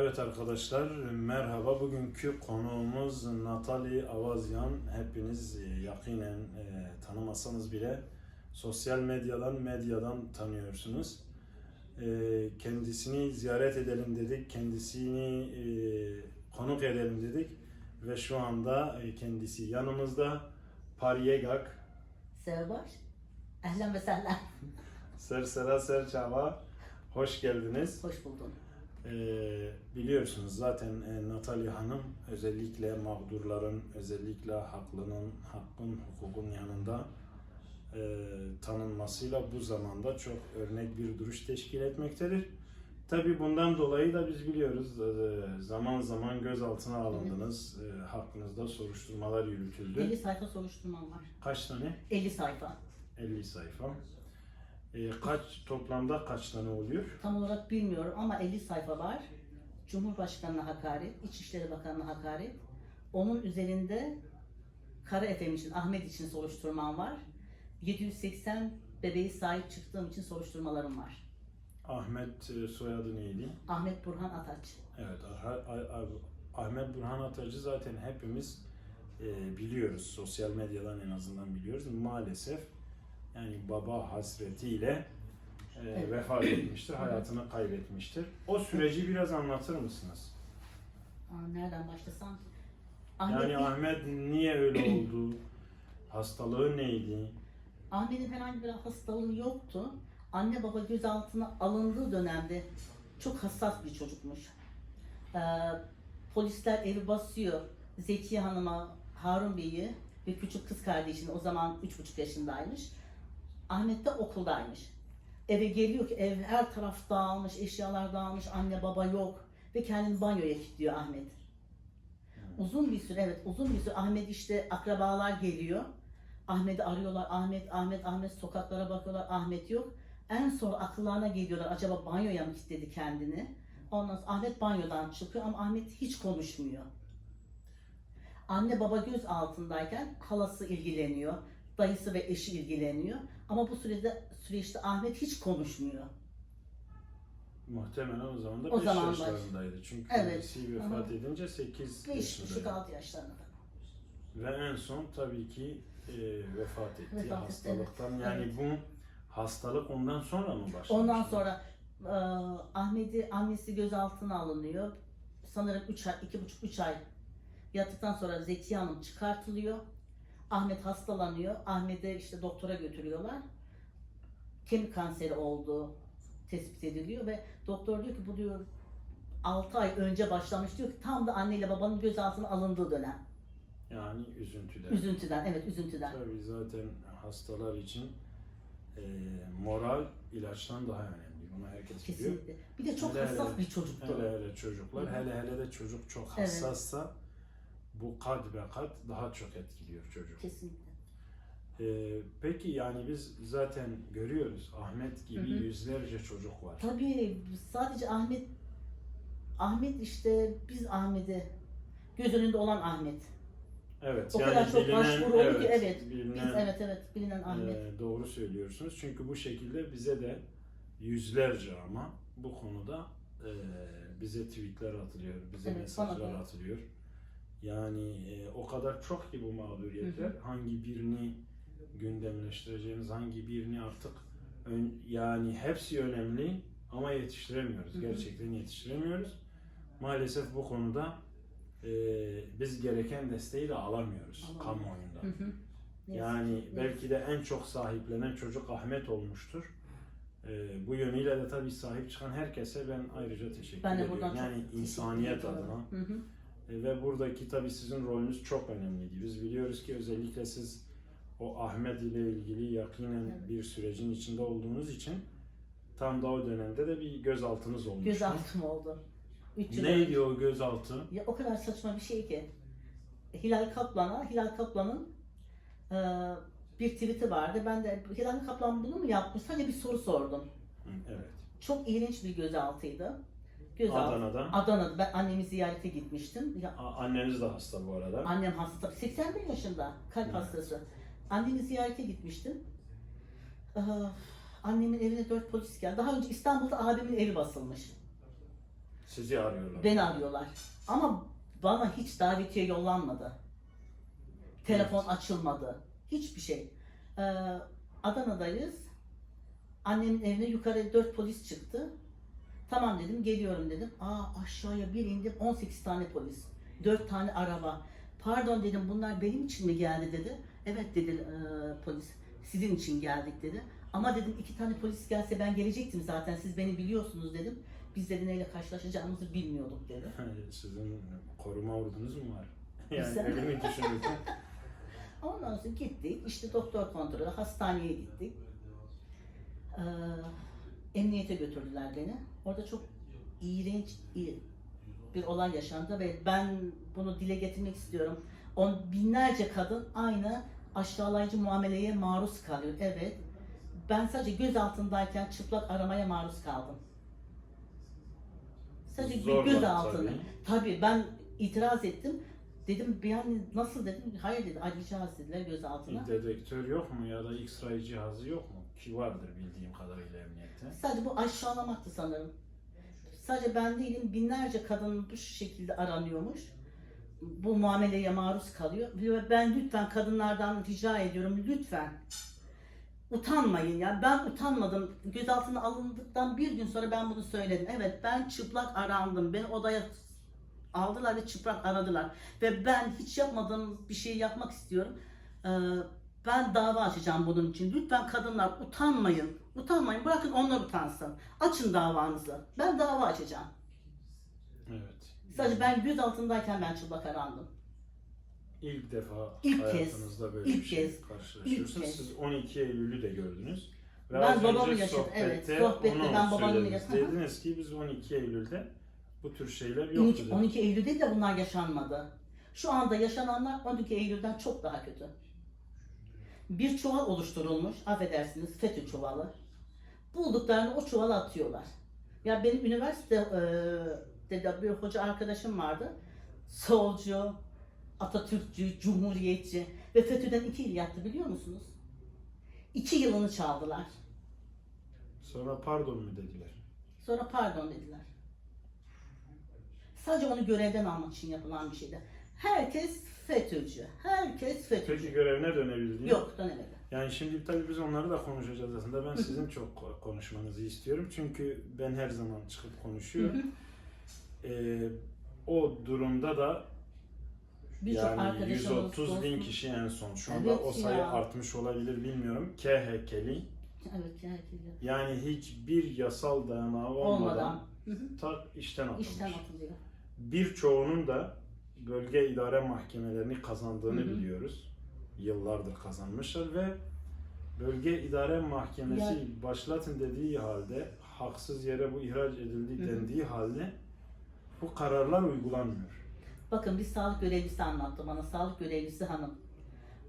Evet arkadaşlar merhaba. Bugünkü konuğumuz Natali Avazyan. Hepiniz e, yakinen e, tanımasanız bile sosyal medyadan, medyadan tanıyorsunuz. E, kendisini ziyaret edelim dedik, kendisini e, konuk edelim dedik ve şu anda e, kendisi yanımızda. Pariyegak, Serbaş. Ehlen ve sehlen. Sersera Serçava. Hoş geldiniz. Hoş buldum. Ee, biliyorsunuz zaten e, Natalya Hanım özellikle mağdurların, özellikle haklının, hakkın, hukukun yanında e, tanınmasıyla bu zamanda çok örnek bir duruş teşkil etmektedir. Tabi bundan dolayı da biz biliyoruz e, zaman zaman gözaltına alındınız, e, hakkınızda soruşturmalar yürütüldü. 50 sayfa soruşturmam var. Kaç tane? 50 sayfa. 50 sayfa. E, kaç toplamda kaç tane oluyor? Tam olarak bilmiyorum ama 50 sayfa var. Cumhurbaşkanına hakaret, İçişleri Bakanı'na hakaret. Onun üzerinde Kara Efem için, Ahmet için soruşturmam var. 780 bebeği sahip çıktığım için soruşturmalarım var. Ahmet e, soyadı neydi? Ahmet Burhan Ataç. Evet, Ah- Ah- Ah- Ahmet Burhan Atacı zaten hepimiz e, biliyoruz. Sosyal medyadan en azından biliyoruz. Maalesef yani baba hasretiyle e, Evet. vefat etmiştir, hayatını kaybetmiştir. O süreci biraz anlatır mısınız? Aa, nereden başlasam? Yani Ahmet, Ahmet niye öyle oldu? Hastalığı neydi? Ahmet'in herhangi bir hastalığı yoktu. Anne baba gözaltına alındığı dönemde çok hassas bir çocukmuş. Ee, polisler evi basıyor. Zekiye Hanım'a, Harun Bey'i ve küçük kız kardeşini o zaman üç buçuk yaşındaymış. Ahmet de okuldaymış. Eve geliyor ki ev her taraf dağılmış, eşyalar dağılmış, anne baba yok ve kendini banyoya kilitliyor Ahmet. Uzun bir süre evet uzun bir süre Ahmet işte akrabalar geliyor. Ahmet'i arıyorlar. Ahmet, Ahmet, Ahmet sokaklara bakıyorlar. Ahmet yok. En son akıllarına geliyorlar. Acaba banyoya mı kilitledi kendini? Ondan sonra Ahmet banyodan çıkıyor ama Ahmet hiç konuşmuyor. Anne baba göz altındayken halası ilgileniyor. Dayısı ve eşi ilgileniyor. Ama bu sürede süreçte Ahmet hiç konuşmuyor. Muhtemelen o zaman da O 5 zamanlar. yaşlarındaydı. Çünkü Evet. kendisi vefat edince 8 5 buçuk yaşındaydı. 6 yaşlarında. Ve en son tabii ki e, vefat etti Vefat etti, hastalıktan. evet. Yani bu hastalık ondan sonra mı başladı? Ondan sonra e, Ahmet'i annesi gözaltına alınıyor. Sanırım 3 ay, 2,5-3 ay yattıktan sonra Zekiye Hanım çıkartılıyor. Ahmet hastalanıyor. Ahmet'i işte doktora götürüyorlar. Kemik kanseri olduğu tespit ediliyor ve doktor diyor ki bu diyor 6 ay önce başlamış diyor ki tam da anneyle babanın gözaltına alındığı dönem. Yani üzüntüden. Üzüntüden, evet üzüntüden. Tabii zaten hastalar için e, moral ilaçtan daha önemli. Bunu herkes biliyor. Kesinlikle. Bir de çok Hele hassas hele- bir çocuktu. Hele hele çocuklar, Hı hele hele de çocuk çok Evet. Bu kat be kat daha çok etkiliyor çocuğu. Kesinlikle. E, peki yani biz zaten görüyoruz Ahmet gibi Hı hı. yüzlerce çocuk var. Tabii sadece Ahmet Ahmet işte biz Ahmet'i göz önünde olan Ahmet. Evet. O kadar çok başvuru oldu ki, evet. bilinen, Biz evet evet bilinen Ahmet. Ee, doğru söylüyorsunuz. Çünkü bu şekilde bize de yüzlerce ama bu konuda e, bize tweetler atılıyor, bize Evet, mesajlar atılıyor. Yani e, o kadar çok ki bu mağduriyetler. Hangi birini gündemleştireceğimiz, hangi birini artık ön- yani hepsi önemli ama yetiştiremiyoruz. Hı hı. Gerçekten yetiştiremiyoruz. Maalesef bu konuda e, biz gereken desteği de alamıyoruz Alamıyoruz. kamuoyunda. Hı hı. Yani ne belki de en çok sahiplenen çocuk Ahmet olmuştur. Ee, bu yönüyle de tabii sahip çıkan herkese ben ayrıca teşekkür Ben ediyorum. yani insaniyet adına. Hı hı. E, ve buradaki tabii sizin rolünüz çok önemliydi. Biz biliyoruz ki özellikle siz o Ahmet ile ilgili yakinen Evet. bir sürecin içinde olduğunuz için tam da o dönemde de bir gözaltınız olmuştu. Gözaltım oldu. Üç yıl Neydi önce. o gözaltı? Ya o kadar saçma bir şey ki. Hilal Kaplan'a, Hilal Kaplan'ın e, bir tweet'i vardı. Ben de Hilal Kaplan bunu mu yapmış? Sadece bir soru sordum. Evet. Çok iğrenç bir gözaltıydı. Gözaltı. Adana'da. Adana'da. Ben annemi ziyarete gitmiştim. Ya, A- Anneniz de hasta bu arada. Annem hasta, 81 yaşında, kalp hastası. Annemi ziyarete gitmiştim. Ee, annemin evine dört polis geldi. Daha önce İstanbul'da abimin evi basılmış. Sizi arıyorlar. Beni arıyorlar. Ama bana hiç davetiye yollanmadı. Telefon açılmadı. Hiçbir şey. Ee, Adana'dayız. Annemin evine yukarı dört polis çıktı. Tamam dedim geliyorum dedim. Aa aşağıya bir indim 18 tane polis. 4 tane araba. Pardon dedim bunlar benim için mi geldi dedi. Evet dedi e, polis. Sizin için geldik dedi. Ama dedim iki tane polis gelse ben gelecektim zaten siz beni biliyorsunuz dedim. Biz dedi neyle karşılaşacağımızı bilmiyorduk dedi. Sizin koruma ordunuz mu var? Yani Güzel. öyle mi düşünüyorsun? Ondan sonra gittik, işte doktor kontrolü, hastaneye gittik. Ee, emniyete götürdüler beni. Orada çok iğrenç bir olay yaşandı ve ben bunu dile getirmek istiyorum. On binlerce kadın aynı aşağılayıcı muameleye maruz kalıyor. Evet. Ben sadece göz altındayken çıplak aramaya maruz kaldım. Sadece Zorla göz altında. tabii. Tabii ben itiraz ettim. Dedim yani nasıl dedim. Hayır dedi arayacağız dediler gözaltına. Bir dedektör yok mu ya da X-ray cihazı yok mu? Ki vardır bildiğim kadarıyla emniyette. Sadece bu aşağılamaktı sanırım. Sadece ben değilim binlerce kadın bu şekilde aranıyormuş. Bu muameleye maruz kalıyor. Ve ben lütfen kadınlardan rica ediyorum lütfen. Utanmayın ya. Ben utanmadım. Gözaltına alındıktan bir gün sonra ben bunu söyledim. Evet ben çıplak arandım. Beni odaya aldılar ve çıplak aradılar. Ve ben hiç yapmadığım bir şey yapmak istiyorum. Ee, ben dava açacağım bunun için. Lütfen kadınlar utanmayın. Utanmayın. Bırakın onlar utansın. Açın davanızı. Ben dava açacağım. Evet. Sadece ben göz altındayken ben çıplak arandım. İlk defa İlk kez, hayatınızda böyle ilk bir şey kez, karşılaşıyorsunuz. ilk kez. Siz 12 Eylül'ü de gördünüz. Ve Ben az babamı önce yaşadım, sohbette evet. Sohbette onu ben babamı söylediniz. yaşadım. Dediniz ki biz 12 Eylül'de bu tür şeyler yoktu. 12, dediniz. 12 Eylül'de de bunlar yaşanmadı. Şu anda yaşananlar 12 Eylül'den çok daha kötü. Bir çuval oluşturulmuş, affedersiniz FETÖ çuvalı. Bulduklarını o çuvala atıyorlar. Ya benim üniversitede de bir hoca arkadaşım vardı. Solcu, Atatürkçü, Cumhuriyetçi ve FETÖ'den iki yıl yattı biliyor musunuz? İki yılını çaldılar. Sonra pardon mu dediler? Sonra pardon dediler. Sadece onu görevden almak için yapılan bir şeydi. Herkes FETÖ'cü. Herkes FETÖ'cü. Peki görevine dönebildi mi? Yok dönemedi. Yani şimdi tabii biz onları da konuşacağız aslında. Ben sizin çok konuşmanızı istiyorum. Çünkü ben her zaman çıkıp konuşuyorum. Ee, o durumda da Birçok yani arkadaşımız 130 bin kişi en son. Şu anda Evet o sayı ya. artmış olabilir bilmiyorum. K heykeli. Evet herkes Yani hiçbir yasal dayanağı olmadan, olmadan hı hı, ta işten atılmış. işten atılıyor. Birçoğunun da bölge idare mahkemelerini kazandığını Hı hı. biliyoruz. Yıllardır kazanmışlar ve bölge idare mahkemesi Ya- başlatın dediği halde haksız yere bu ihraç edildi Hı hı. dendiği halde bu kararlar uygulanmıyor. Bakın bir sağlık görevlisi anlattı bana. Sağlık görevlisi hanım.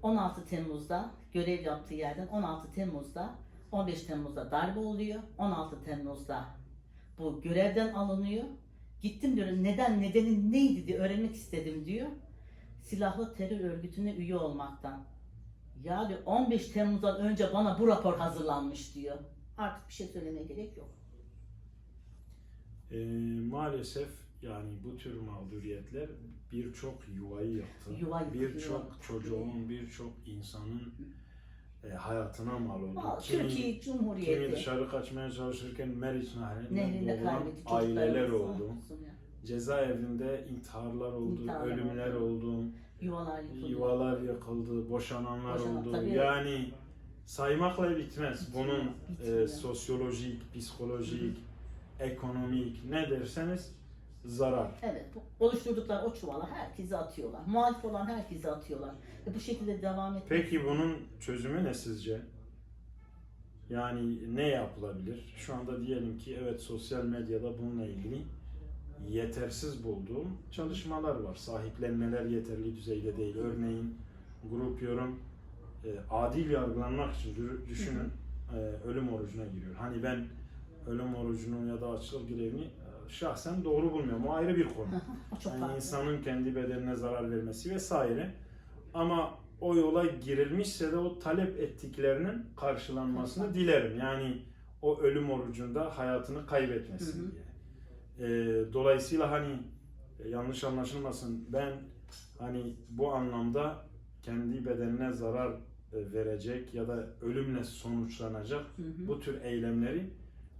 16 Temmuz'da görev yaptığı yerden 16 Temmuz'da 15 Temmuz'da darbe oluyor. 16 Temmuz'da bu görevden alınıyor. Gittim diyor neden nedeni neydi diye öğrenmek istedim diyor. Silahlı terör örgütüne üye olmaktan. Ya diyor 15 Temmuz'dan önce bana bu rapor hazırlanmış diyor. Artık bir şey söylemeye gerek yok. Ee, maalesef yani bu tür mağduriyetler birçok yuvayı yaktı. Yuva yıkıyor. Birçok çocuğun, birçok insanın e, hayatına mal oldu. Aa, Kimi- Türkiye Kimi Cumhuriyeti dışarı kaçmaya çalışırken Meriç nehrinde boğulan kaybetti aileler oldu. Cezaevinde intiharlar oldu, İntiharlar ölümler oldu. Yuvalar yıkılıyor. yuvalar yakıldı, boşananlar Boşanan- oldu. tabii. Yani saymakla bitmez. Bitmiyor, Bunun e, bitmiyor. sosyolojik, psikolojik, ekonomik ne derseniz zarar. Evet, oluşturdukları o çuvala herkesi atıyorlar. Muhalif olan herkesi atıyorlar. Ve bu şekilde devam etmek. Peki bunun çözümü ne sizce? Yani ne yapılabilir? Şu anda diyelim ki evet sosyal medyada bununla ilgili yetersiz bulduğum çalışmalar var. Sahiplenmeler yeterli düzeyde değil. Örneğin grup yorum e, adil yargılanmak için dü- düşünün e, ölüm orucuna giriyor. Hani ben ölüm orucunu ya da açlık grevini e, şahsen doğru bulmuyorum. O ayrı bir konu. çok Yani farklı. insanın kendi bedenine zarar vermesi vesaire. Ama o yola girilmişse de o talep ettiklerinin karşılanmasını dilerim. Yani o ölüm orucunda hayatını kaybetmesin Hı hı. diye. E, dolayısıyla hani e, yanlış anlaşılmasın ben hani bu anlamda kendi bedenine zarar e, verecek ya da ölümle sonuçlanacak Hı hı. bu tür eylemleri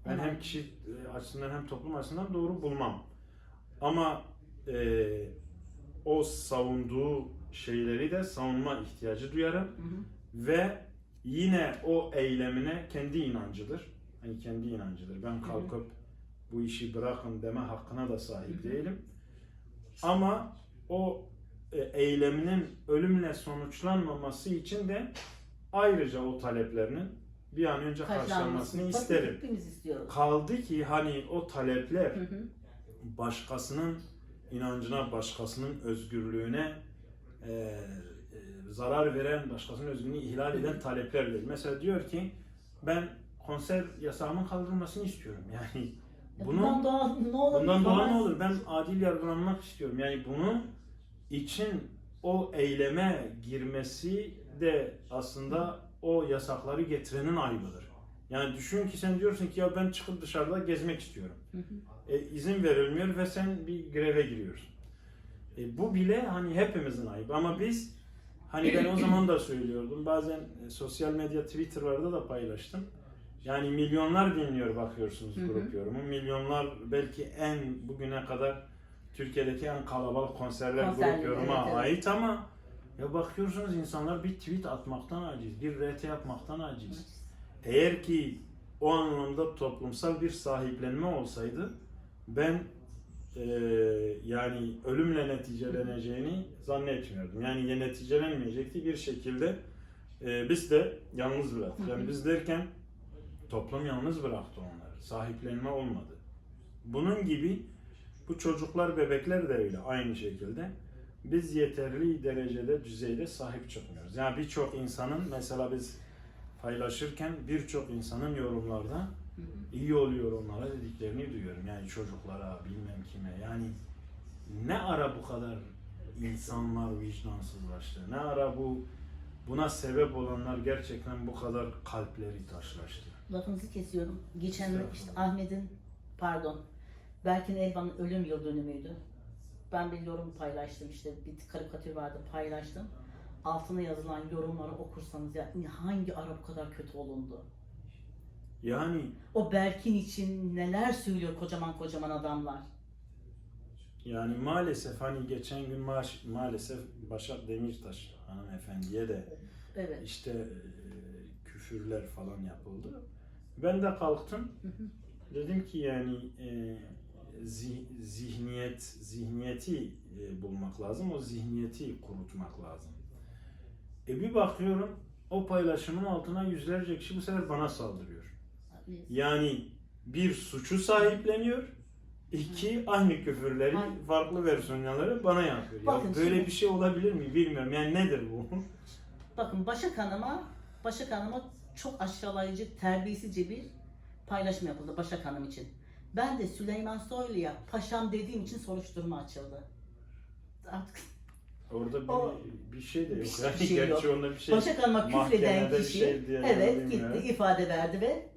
ben hem kişi e, açısından hem toplum açısından doğru bulmam. Ama e, o savunduğu şeyleri de savunma ihtiyacı duyarım Hı hı. ve yine o eylemine kendi inancıdır. Hani kendi inancıdır. Ben kalkıp bu işi bırakın deme hakkına da sahip Hı hı. değilim. Ama o e, eyleminin ölümle sonuçlanmaması için de ayrıca o taleplerinin bir an önce karşılanmasını isterim. Hepimiz istiyoruz. Kaldı ki hani o talepler Hı hı. başkasının inancına, başkasının özgürlüğüne e, e, zarar veren, başkasının özgürlüğünü ihlal eden talepler değil. Mesela diyor ki ben konser yasağının kaldırılmasını istiyorum. Yani Bundan bunu doğal ne olabilir? bundan dolayı ne olur? Ben adil yargılanmak istiyorum. Yani bunun için o eyleme girmesi de aslında o yasakları getirenin ayıbıdır. Yani düşün ki sen diyorsun ki ya ben çıkıp dışarıda gezmek istiyorum Hı hı. e, izin verilmiyor ve sen bir greve giriyorsun. E, bu bile hani hepimizin ayıbı ama biz hani ben o zaman da söylüyordum bazen e, sosyal medya Twitter'larda da paylaştım. Yani milyonlar dinliyor bakıyorsunuz Hı hı. grup yorumu. Milyonlar belki en bugüne kadar Türkiye'deki en kalabalık konserler Konserler, grup yoruma evet, evet. ait ama ya bakıyorsunuz insanlar bir tweet atmaktan aciz, bir RT yapmaktan aciz. Eğer ki o anlamda toplumsal bir sahiplenme olsaydı ben eee, yani ölümle neticeleneceğini zannetmiyordum. Yani ya neticelenmeyecekti bir şekilde eee, biz de yalnız bıraktık. Yani biz derken toplum yalnız bıraktı onları. Sahiplenme olmadı. Bunun gibi bu çocuklar, bebekler de öyle aynı şekilde. Biz yeterli derecede, düzeyde sahip çıkmıyoruz. Yani birçok insanın mesela biz paylaşırken birçok insanın yorumlarda iyi oluyor onlara dediklerini duyuyorum. Yani çocuklara, bilmem kime. Yani ne ara bu kadar insanlar vicdansızlaştı? Ne ara bu buna sebep olanlar gerçekten bu kadar kalpleri taşlaştı? Lafınızı kesiyorum. Geçen işte. Ahmet'in pardon Berkin Elvan'ın ölüm yıl dönümüydü. Ben bir yorum paylaştım işte bir karikatür vardı paylaştım. Altına yazılan yorumları okursanız ya hangi ara bu kadar kötü olundu? Yani O Berkin için neler söylüyor kocaman kocaman adamlar. yani maalesef hani geçen gün maaş, maalesef Başak Demirtaş hanımefendiye de Evet. işte e, küfürler falan yapıldı. Ben de kalktım. Dedim ki yani e, zihniyet zihniyeti e, bulmak lazım. O zihniyeti kurutmak lazım. E bir bakıyorum o paylaşımın altına yüzlerce kişi bu sefer bana saldırıyor. Yani bir suçu sahipleniyor. iki aynı küfürleri farklı versiyonları bana yapıyor. Bakın ya böyle şimdi- bir şey olabilir mi bilmiyorum. Yani nedir bu? Bakın Başak Hanım'a Başak Hanım'a çok aşağılayıcı, terbiyesizce bir paylaşım yapıldı Başak Hanım için. Ben de Süleyman Soylu'ya paşam dediğim için soruşturma açıldı. Artık Orada bir, O- bir şey de yok. Bir şey- Yani bir şey gerçi yok. onda bir şey Başak Hanım'a küfreden mahkemede bir kişi şey diye evet bilmiyorum. gitti ifade verdi ve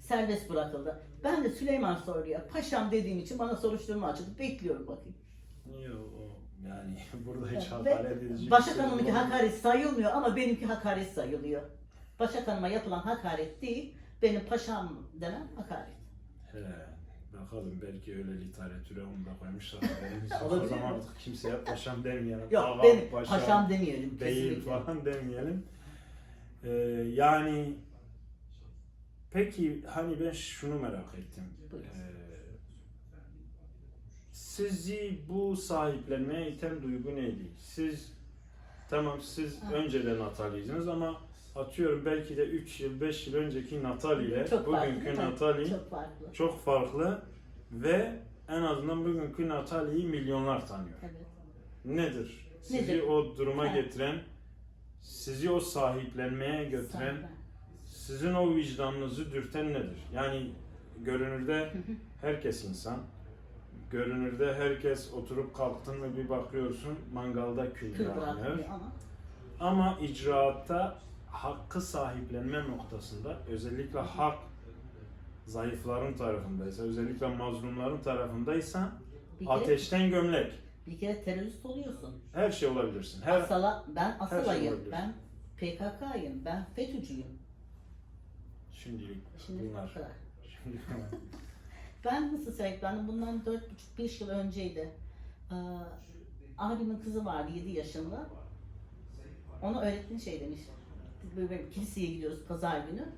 serbest bırakıldı. Ben de Süleyman Soylu'ya paşam dediğim için bana soruşturma açıldı. Bekliyorum bakayım. Yok o yani burada hiç hakaret edici Başak şey Hanım'ınki hakaret sayılmıyor ama benimki hakaret sayılıyor. Başak Hanım'a yapılan hakaret değil, benim paşam denen hakaret. He, bakalım belki öyle literatüre onu da koymuşlar. Olabilir zaman mi? artık kimseye paşam demeyelim. Yok Ağam, benim paşam paşam demeyelim değil kesinlikle. falan demeyelim. Ee, yani peki hani ben şunu merak ettim. Ee, sizi bu sahiplenmeye iten duygu neydi? Siz tamam siz önceden Natalie'ydiniz ama atıyorum belki de 3 yıl 5 yıl önceki Natalie ile Çok farklı bugünkü mi? Natalie Çok farklı. çok farklı ve en azından bugünkü Natalie'yi milyonlar tanıyor. Evet. Nedir? Sizi Nedir? o duruma Evet. getiren, sizi o sahiplenmeye götüren, Sahiplen. sizin o vicdanınızı dürten nedir? Yani görünürde herkes insan. Görünürde herkes oturup kalktın mı bir bakıyorsun mangalda kül bırakmıyor ama Ama icraatta hakkı sahiplenme noktasında özellikle hak zayıfların tarafındaysa, özellikle mazlumların tarafındaysa Bir kere, ateşten gömlek. bir kere terörist oluyorsun. Her şey olabilirsin. Her Asala, ben Asalay'ım, olabilir. ben PKK'yım, ben FETÖ'cüyüm. şimdilik Şimdi kadar. Bunlar. Ben nasıl sahiplendim? Bundan 4,5-5 yıl önceydi. Ee, abimin kızı vardı 7 yaşında. Ona öğretmen şey demiş. Böyle, böyle kiliseye gidiyoruz pazar günü.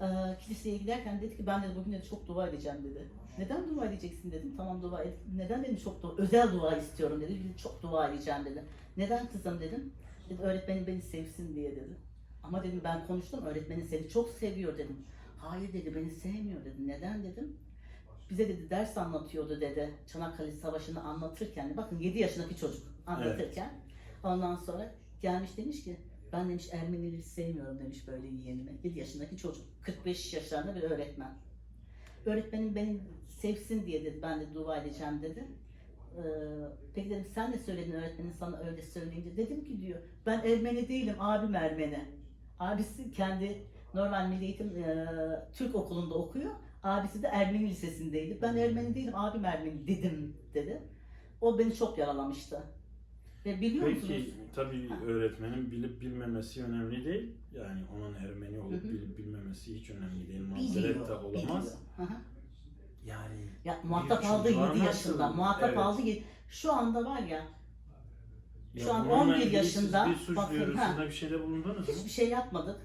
Ee, kiliseye giderken dedi ki ben de bugün de çok dua edeceğim dedi. Neden dua edeceksin dedim. Tamam dua et. Neden dedim çok dua, özel dua istiyorum dedi. Çok dua edeceğim dedi. Neden kızım dedim. Dedi öğretmenim beni sevsin diye dedi. Ama dedim ben konuştum öğretmenin seni çok seviyor dedim. Hayır dedi beni sevmiyor dedi. Neden dedim. Bize dedi ders anlatıyordu dedi. Çanakkale Savaşı'nı anlatırken. Bakın 7 yaşındaki çocuk anlatırken. Ondan sonra gelmiş demiş ki ben demiş Ermenileri sevmiyorum demiş böyle yeğenime. 7 yaşındaki çocuk. 45 yaşlarında bir öğretmen. Öğretmenim beni sevsin diye dedi ben de dua edeceğim dedi. Ee, peki dedim sen ne söyledin öğretmenin sana öyle söyleyince. Dedim ki diyor ben Ermeni değilim abim Ermeni. Abisi kendi normal milli eğitim e, Türk okulunda okuyor. Abisi de Ermeni lisesindeydi. Ben Ermeni değilim abim Ermeni dedim dedi. O beni çok yaralamıştı. Ve biliyor musunuz? Peki tabii öğretmenin bilip bilmemesi önemli değil. Yani onun Ermeni olup Hı hı. bilip bilmemesi hiç önemli değil. Mazeret de olamaz. biliyor. Hı hı. Yani Ya muhatap Bir aldı çocuğa 7 nasıl- yaşında. Muhatap Evet. aldı yedi- Şu anda var ya Şu an bununla 11 ilgili yaşında, Siz bir suç bakın, duyurusunda bir şeyde bulundunuz mu? hiçbir şey yapmadık.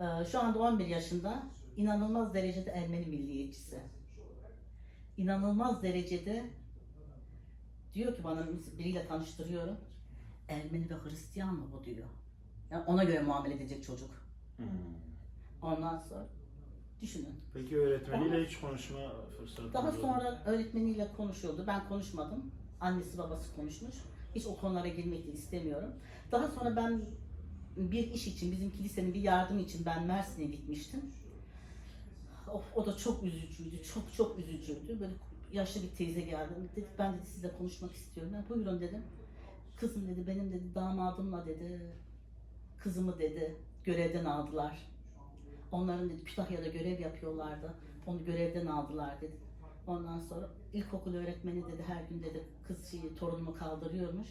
Ee, şu anda 11 yaşında inanılmaz derecede Ermeni milliyetçisi. İnanılmaz derecede diyor ki bana biriyle tanıştırıyorum. Ermeni ve Hristiyan mı bu diyor. Yani ona göre muamele edecek çocuk. Hmm. Ondan sonra düşünün. Peki öğretmeniyle hiç konuşma fırsatı Daha oldu mu? sonra öğretmeniyle konuşuyordu. Ben konuşmadım. Annesi babası konuşmuş. Hiç o konulara girmek de istemiyorum. Daha sonra ben bir iş için, bizim kilisenin bir yardım için ben Mersin'e gitmiştim. O, o da çok üzücüydü, çok çok üzücüydü. Böyle yaşlı bir teyze geldi. Dedi, ben dedi sizle konuşmak istiyorum. Ben buyurun dedim. Kızım dedi, benim dedi damadımla dedi, kızımı dedi, görevden aldılar. Onların dedi Kütahya'da görev yapıyorlardı. Onu görevden aldılar dedi. Ondan sonra ilkokul öğretmeni dedi her gün dedi kız şeyi, torunumu kaldırıyormuş.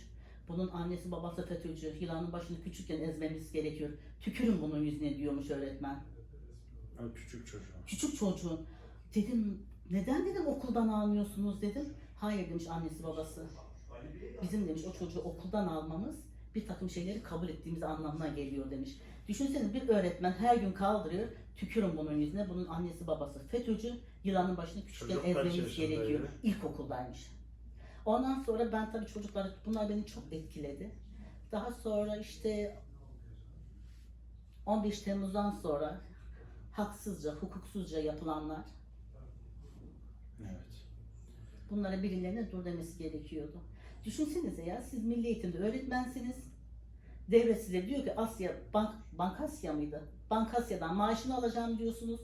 Bunun annesi babası FETÖ'cü. Yılanın başını küçükken ezmemiz gerekiyor. Tükürün bunun yüzüne diyormuş öğretmen. O küçük çocuğu. Küçük çocuğun. Dedim neden dedim okuldan almıyorsunuz dedim. Hayır demiş annesi babası. Bizim demiş o çocuğu okuldan almamız bir takım şeyleri kabul ettiğimiz anlamına geliyor demiş. Düşünsene bir öğretmen her gün kaldırıyor. Tükürün bunun yüzüne. Bunun annesi babası FETÖ'cü. Yılanın başını küçükken Çocuk ezmemiz gerekiyor. İlkokuldaymış. Ondan sonra ben tabii çocuklar bunlar beni çok etkiledi. Daha sonra işte 15 Temmuz'dan sonra haksızca, hukuksuzca yapılanlar Evet. bunlara birilerine dur demesi gerekiyordu. Düşünsenize ya siz milli eğitimde öğretmensiniz. Devlet size diyor ki Asya, Bank, Bankasya mıydı? Bankasya'dan maaşını alacağım diyorsunuz.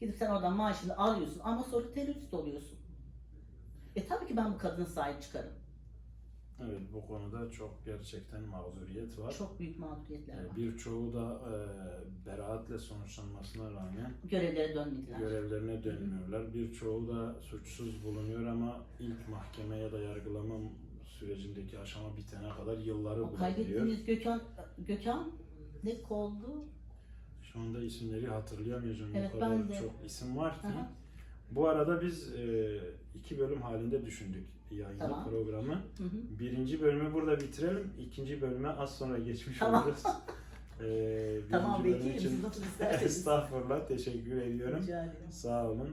Gidip sen oradan maaşını alıyorsun ama sonra terörist oluyorsun. E tabii ki ben bu kadına sahip çıkarım. Evet bu konuda çok gerçekten mağduriyet var. Çok büyük mağduriyetler Ee, var. Birçoğu da e, beraatle sonuçlanmasına rağmen Görevlere dönmediler. görevlerine dönmüyorlar. Birçoğu da suçsuz bulunuyor ama ilk mahkeme ya da yargılama sürecindeki aşama bitene kadar yılları O bulabiliyor. kaybettiğimiz Gökhan, Gökhan ne oldu? Şu anda isimleri hatırlayamayacağım. Evet, o kadar ben de. çok isim var ki. Aha. Bu arada biz e, iki bölüm halinde düşündük yayını Tamam. programı. Hı hı. Birinci bölümü burada bitirelim. İkinci bölüme az sonra geçmiş Tamam. oluruz. Birinci Tamam bölüm için Siz nasıl isterseniz. estağfurullah teşekkür ediyorum. Rica ederim. Sağ olun.